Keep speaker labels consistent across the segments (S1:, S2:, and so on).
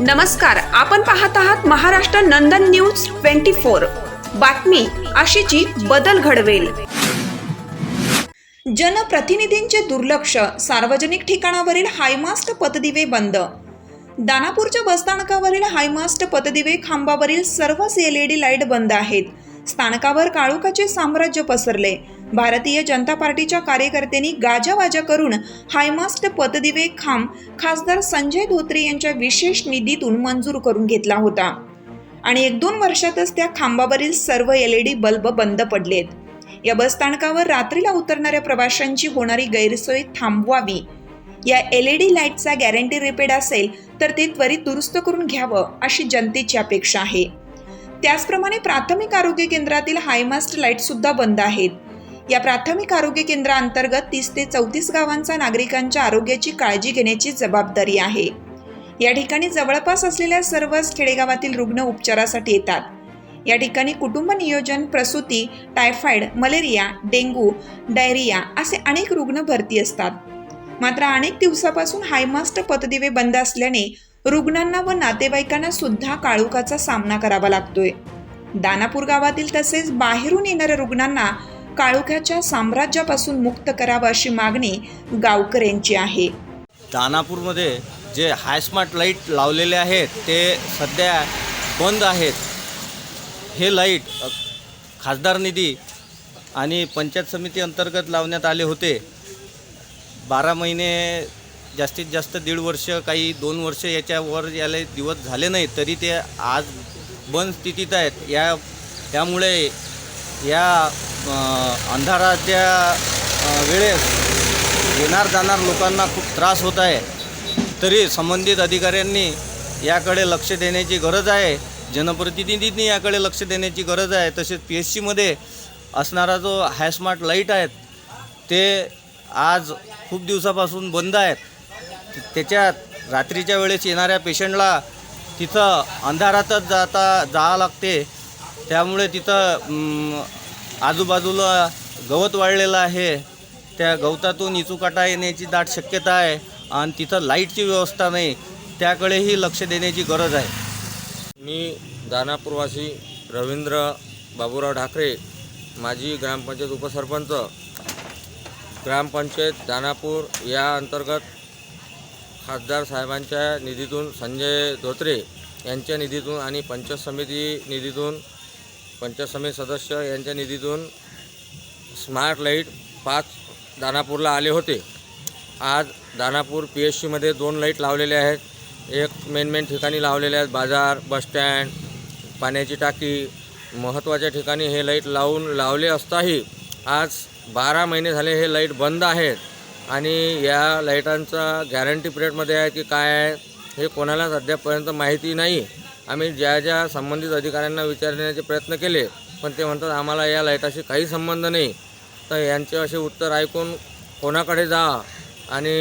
S1: नमस्कार आपण पाहत आहात Maharashtra Nandan news twenty four. बातमी अशीची बदल घडवेल. जनप्रतिनिधींचे दुर्लक्ष सार्वजनिक ठिकाणावरील हायमास्ट पतदिवे बंद. दानापूरच्या बसस्थानकावरील हायमास्ट पतदिवे खांबावरील सर्वच एल ई डी लाइट बंद आहेत. स्थानकावर काळोखाचे साम्राज्य पसरले. भारतीय जनता पार्टीच्या कार्यकर्त्यांनी गाजावाजा करून हायमास्ट पतदिवे खांब खासदार संजय धोत्रे यांच्या विशेष निधीतून मंजूर करून घेतला होता. आणि एक दोन वर्षातच त्या खांबावरील सर्व एल ई डी बल्ब बंद पडलेत. या बसस्थानकावर रात्रीला उतरणाऱ्या प्रवाशांची होणारी गैरसोय थांबवावी. या एल ई डी लाईटचा गॅरंटी रिपेड असेल तर ते त्वरित दुरुस्त करून घ्यावं अशी जनतेची अपेक्षा आहे. त्याचप्रमाणे प्राथमिक आरोग्य केंद्रातील हायमास्ट लाइट सुद्धा बंद आहेत. या प्राथमिक आरोग्य केंद्राअंतर्गत तीस ते चौतीस गावांचा नागरिकांच्या आरोग्याची काळजी घेण्याची जबाबदारी आहे. या ठिकाणी जवळपास असलेल्या सर्वच खेडेगावातील रुग्ण उपचारासाठी येतात. या ठिकाणी कुटुंब नियोजन प्रसूती टायफॉइड मलेरिया डेंग्यू डायरिया असे अनेक रुग्ण भरती असतात. मात्र अनेक दिवसापासून हायमास्ट पतदिवे बंद असल्याने रुग्णांना व नातेवाईकांना सुद्धा काळोखाचा सामना करावा लागतोय. दानापूर गावातील तसेच बाहेरून येणाऱ्या रुग्णांना काळोख्याच्या साम्राज्यापासून मुक्त करावं अशी मागणी गावकऱ्यांची आहे.
S2: दानापूरमध्ये जे हाय स्मार्ट लाइट लावलेले आहेत ते सध्या बंद आहेत. हे लाइट खासदार निधी आणि पंचायत समिती अंतर्गत लावण्यात आले होते. बारा महिने जास्तीत जास्त दीड वर्ष काही दोन वर्ष याच्यावर याला दिवस झाले नाही तरी ते आज बंद स्थितीत आहेत. या त्यामुळे या अंधाराच्या वेळेस येणार जाणार लोकांना खूप त्रास होत आहे. तरी संबंधित अधिकाऱ्यांनी याकडे लक्ष देण्याची गरज आहे. जनप्रतिनिधींनी याकडे लक्ष देण्याची गरज आहे. तसेच पी एस सीमध्ये असणारा जो हाय स्मार्ट लाइट आहेत ते आज खूप दिवसापासून बंद आहेत. त्याच्यात रात्रीच्या वेळेस येणाऱ्या पेशंटला तिथं अंधारातच जाता जावं लागते. त्यामुळे तिथं आजूबाजूला गवत वाढलेलं आहे. त्या गवतातून इचूकाटा येण्याची दाट शक्यता आहे आणि तिथं लाईटची व्यवस्था नाही. त्याकडेही लक्ष देण्याची गरज आहे.
S3: मी दानापूरवासी रवींद्र बाबूराव ढाकरे माजी ग्रामपंचायत उपसरपंच. ग्रामपंचायत दानापूर या अंतर्गत खासदार साहेबांच्या निधीतून संजय धोत्रे यांच्या निधीतून आणि पंचायत समिती निधीतून पंचायत समिती सदस्य यांच्या निधीतून स्मार्ट लाइट पाच दानापूरला आले होते. आज दानापूर पी एच सीमध्ये दोन लाइट लावलेले आहेत. एक मेन मेन ठिकाणी लावलेले आहेत. बाजार बसस्टँड पाण्याची टाकी. महत्त्वाच्या ठिकाणी हे लाइट लावून लावले असताही आज बारा महिने झाले हे लाइट बंद आहेत. आणि या लाईटांचा गॅरंटी पिरियडमध्ये आहे की काय आहे हे कोणालाच अद्यापपर्यंत माहिती नाही. आम्ही ज्या ज्या संबंधित अधिकाऱ्यांना विचारण्याचे प्रयत्न केले पण ते म्हणतात आम्हाला या लाईटाशी काही संबंध नाही. तर यांचे असे उत्तर ऐकून कोणाकडे जा? आणि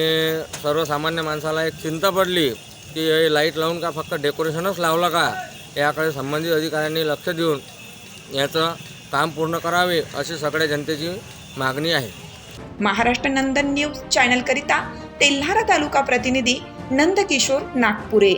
S3: सर्वसामान्य माणसाला एक चिंता पडली की हे लाइट लावून का फक्त डेकोरेशनच लावलं का? याकडे संबंधित अधिकाऱ्यांनी लक्ष देऊन याचं काम पूर्ण करावे अशी सगळ्या जनतेची मागणी आहे.
S1: महाराष्ट्र नंदन न्यूज चॅनल करिता तेल्हारा तालुका प्रतिनिधी नंदकिशोर नागपुरे.